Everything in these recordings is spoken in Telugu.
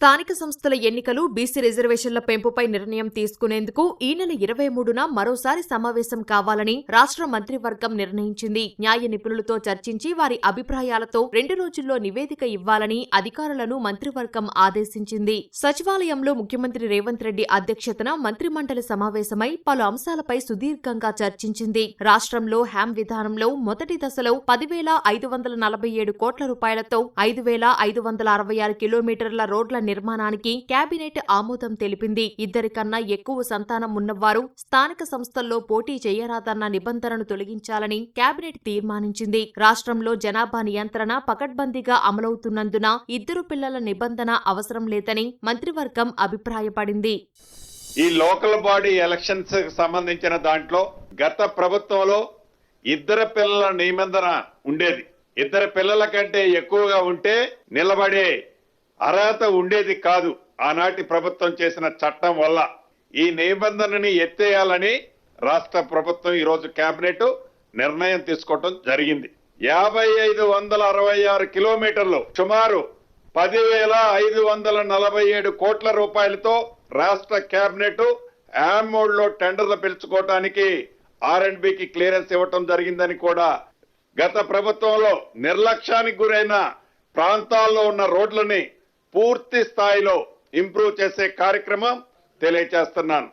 స్థానిక సంస్థల ఎన్నికలు బీసీ రిజర్వేషన్ల పెంపుపై నిర్ణయం తీసుకునేందుకు ఈ నెల ఇరవై మూడున మరోసారి సమావేశం కావాలని రాష్ట్ర మంత్రివర్గం నిర్ణయించింది. న్యాయ నిపుణులతో చర్చించి వారి అభిప్రాయాలతో రెండు రోజుల్లో నివేదిక ఇవ్వాలని అధికారులను మంత్రివర్గం ఆదేశించింది. సచివాలయంలో ముఖ్యమంత్రి రేవంత్ రెడ్డి అధ్యక్షతన మంత్రిమండలి సమావేశమై పలు అంశాలపై సుదీర్ఘంగా చర్చించింది. రాష్ట్రంలో హ్యామ్ విధానంలో మొదటి దశలో పదివేల ఐదు వందల నలభై ఏడు కోట్ల రూపాయలతో ఐదు వేల ఐదు వందల అరవై ఆరు కిలోమీటర్ల రోడ్ల నిర్మాణానికి కేబినెట్ ఆమోదం తెలిపింది. ఇద్దరికన్నా ఎక్కువ సంతానం ఉన్నవారు స్థానిక సంస్థల్లో పోటీ చేయరాదన్న నిబంధనను తొలగించాలని కేబినెట్ తీర్మానించింది. రాష్ట్రంలో జనాభా నియంత్రణ పకడ్బందీగా అమలవుతున్నందున ఇద్దరు పిల్లల నిబంధన అవసరం లేదని మంత్రివర్గం అభిప్రాయపడింది. ఈ లోకల్ బాడీ ఎలక్షన్స్ సంబంధించిన దాంట్లో గత ప్రభుత్వంలో ఇద్దరు పిల్లల నిబంధన ఉండేది. ఇద్దరు పిల్లల కంటే ఎక్కువగా ఉంటే నిలబడే అర్హత ఉండేది కాదు ఆనాటి ప్రభుత్వం చేసిన చట్టం వల్ల. ఈ నిబంధనని ఎత్తేయాలని రాష్ట్ర ప్రభుత్వం ఈరోజు కేబినెట్ నిర్ణయం తీసుకోవటం జరిగింది. యాభై ఐదు వందల అరవై ఆరు కిలోమీటర్లు సుమారు పదివేల ఐదు వందల నలభై ఏడు కోట్ల రూపాయలతో రాష్ట్ర కేబినెట్ మోడ్లో టెండర్లు పిలుచుకోవటానికి ఆర్ అండ్ బికి క్లియరెన్స్ ఇవ్వటం జరిగిందని కూడా గత ప్రభుత్వంలో నిర్లక్ష్యానికి గురైన ప్రాంతాల్లో ఉన్న రోడ్లని పూర్తి స్థాయిలో ఇంప్రూవ్ చేసే కార్యక్రమం తెలియచేస్తున్నాను.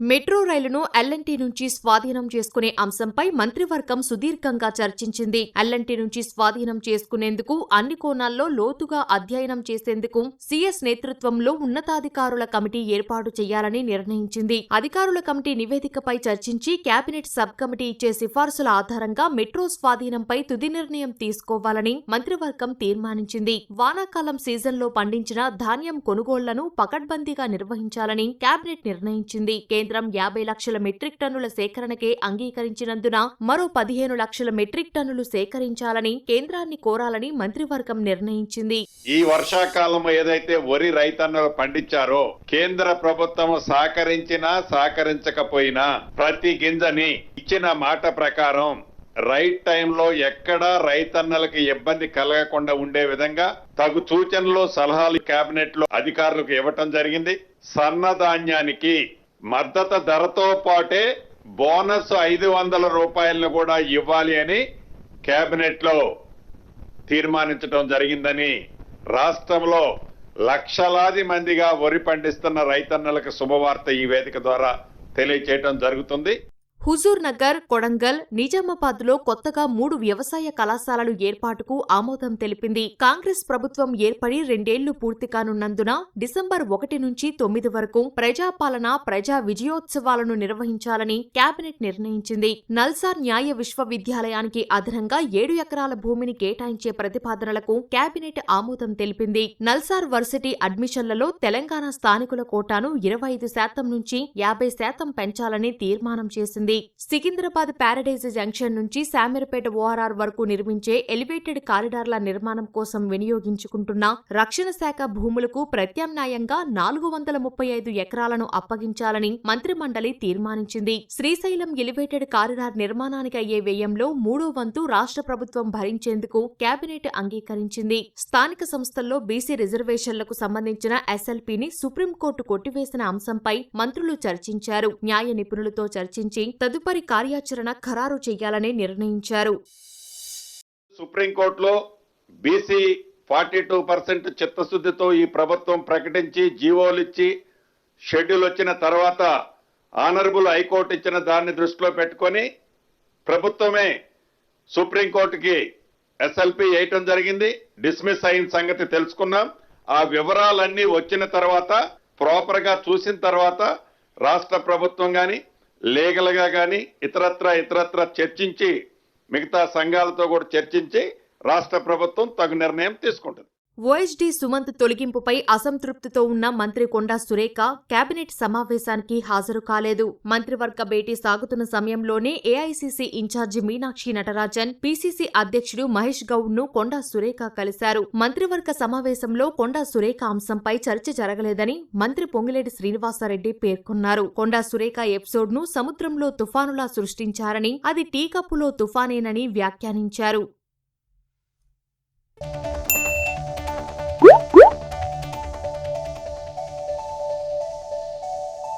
మెట్రో రైలును ఎల్ఎన్టీ నుంచి స్వాధీనం చేసుకునే అంశంపై మంత్రివర్గం సుదీర్ఘంగా చర్చించింది. ఎల్ఎన్టీ నుంచి స్వాధీనం చేసుకునేందుకు అన్ని కోణాల్లో లోతుగా అధ్యయనం చేసేందుకు సీఎస్ నేతృత్వంలో ఉన్నతాధికారుల కమిటీ ఏర్పాటు చేయాలని నిర్ణయించింది. అధికారుల కమిటీ నివేదికపై చర్చించి కేబినెట్ సబ్ కమిటీ ఇచ్చే సిఫార్సుల ఆధారంగా మెట్రో స్వాధీనంపై తుది నిర్ణయం తీసుకోవాలని మంత్రివర్గం తీర్మానించింది. వానాకాలం సీజన్లో పండించిన ధాన్యం కొనుగోళ్ళను పకడ్బందీగా నిర్వహించాలని కేబినెట్ నిర్ణయించింది. కేంద్రం యాభై లక్షల మెట్రిక్ టన్నుల సేకరణకే అంగీకరించినందున మరో పదిహేను లక్షల మెట్రిక్ టన్నులు సేకరించాలని కేంద్రాన్ని కోరాలని మంత్రివర్గం నిర్ణయించింది. ఈ వర్షాకాలం ఏదైతే వరి రైతన్నలు పండించారో కేంద్ర ప్రభుత్వం సహకరించినా సహకరించకపోయినా ప్రతి గింజని ఇచ్చిన మాట ప్రకారం రైట్ టైంలో ఎక్కడా రైతన్నలకి ఇబ్బంది కలగకుండా ఉండే విధంగా తగు సూచనలు సలహాలు కేబినెట్లో అధికారులకు ఇవ్వటం జరిగింది. సన్నధాన్యానికి మద్దతు ధరతో పాటే బోనస్ ఐదు వందల రూపాయలను కూడా ఇవ్వాలి అని కేబినెట్లో తీర్మానించడం జరిగిందని రాష్ట్రంలో లక్షలాది మందిగా వరి పండిస్తున్న రైతన్నలకు శుభవార్త ఈ వేదిక ద్వారా తెలియచేయడం జరుగుతుంది. హుజూర్ నగర్ కొడంగల్ నిజామాబాద్లో కొత్తగా మూడు వ్యవసాయ కళాశాలలు ఏర్పాటుకు ఆమోదం తెలిపింది. కాంగ్రెస్ ప్రభుత్వం ఏర్పడి రెండేళ్ళు పూర్తి కానున్నందున డిసెంబర్ ఒకటి నుంచి తొమ్మిది వరకు ప్రజాపాలన ప్రజా విజయోత్సవాలను నిర్వహించాలని కేబినెట్ నిర్ణయించింది. నల్సార్ న్యాయ విశ్వవిద్యాలయానికి అదనంగా ఏడు ఎకరాల భూమిని కేటాయించే ప్రతిపాదనలకు కేబినెట్ ఆమోదం తెలిపింది. నల్సార్ వర్సిటీ అడ్మిషన్లలో తెలంగాణ స్థానికుల కోటాను ఇరవై ఐదు శాతం నుంచి యాభై శాతం పెంచాలని తీర్మానం చేసింది. సికింద్రాబాద్ ప్యారడైజ్ జంక్షన్ నుంచి శామీర్పేట ఓఆర్ఆర్ వరకు నిర్మించే ఎలివేటెడ్ కారిడార్ల నిర్మాణం కోసం వినియోగించుకుంటున్న రక్షణ శాఖ భూములకు ప్రత్యామ్నాయంగా నాలుగు వందల ముప్పై ఐదు ఎకరాలను అప్పగించాలని మంత్రిమండలి తీర్మానించింది. శ్రీశైలం ఎలివేటెడ్ కారిడార్ నిర్మాణానికి అయ్యే వ్యయంలో మూడో వంతు రాష్ట్ర ప్రభుత్వం భరించేందుకు కేబినెట్ అంగీకరించింది. స్థానిక సంస్థల్లో బీసీ రిజర్వేషన్లకు సంబంధించిన ఎస్ఎల్పీని సుప్రీంకోర్టు కొట్టివేసిన అంశంపై మంత్రులు చర్చించారు. న్యాయ నిపుణులతో చర్చించి తదుపరి కార్యాచరణ ఖరారు చేయాలని నిర్ణయించారు. సుప్రీంకోర్టులో బీసీ ఫార్టీ టూ పర్సెంట్ చిత్తశుద్ధితో ఈ ప్రభుత్వం ప్రకటించి జీవోలు ఇచ్చి షెడ్యూల్ వచ్చిన తర్వాత ఆనరబుల్ హైకోర్టు ఇచ్చిన దాన్ని దృష్టిలో పెట్టుకొని ప్రభుత్వమే సుప్రీంకోర్టుకి ఎస్ఎల్పి వేయటం జరిగింది. డిస్మిస్ అయిన సంగతి తెలుసుకున్నాం. ఆ వివరాలన్నీ వచ్చిన తర్వాత ప్రాపర్గా చూసిన తర్వాత రాష్ట్ర ప్రభుత్వం కానీ లీగల్గా కానీ ఇతరత్ర ఇతరత్ర చర్చించి మిగతా సంఘాలతో కూడా చర్చించి రాష్ట్ర ప్రభుత్వం తగు నిర్ణయం తీసుకుంటుంది. ఓఎస్డీ సుమంత్ తొలగింపుపై అసంతృప్తితో ఉన్న మంత్రి కొండా సురేఖ కేబినెట్ సమావేశానికి హాజరు కాలేదు. మంత్రివర్గ భేటీ సాగుతున్న సమయంలోనే AICC incharge Meenakshi Natarajan PCC అధ్యక్షుడు మహేష్ గౌడ్ను కొండా సురేఖ కలిశారు. మంత్రివర్గ సమావేశంలో కొండా సురేఖ అంశంపై చర్చ జరగలేదని మంత్రి పొంగిలేటి శ్రీనివాసరెడ్డి పేర్కొన్నారు. కొండా సురేఖ ఎపిసోడ్ను సముద్రంలో తుఫానులా సృష్టించారని అది టీకప్పులో తుఫానేనని వ్యాఖ్యానించారు.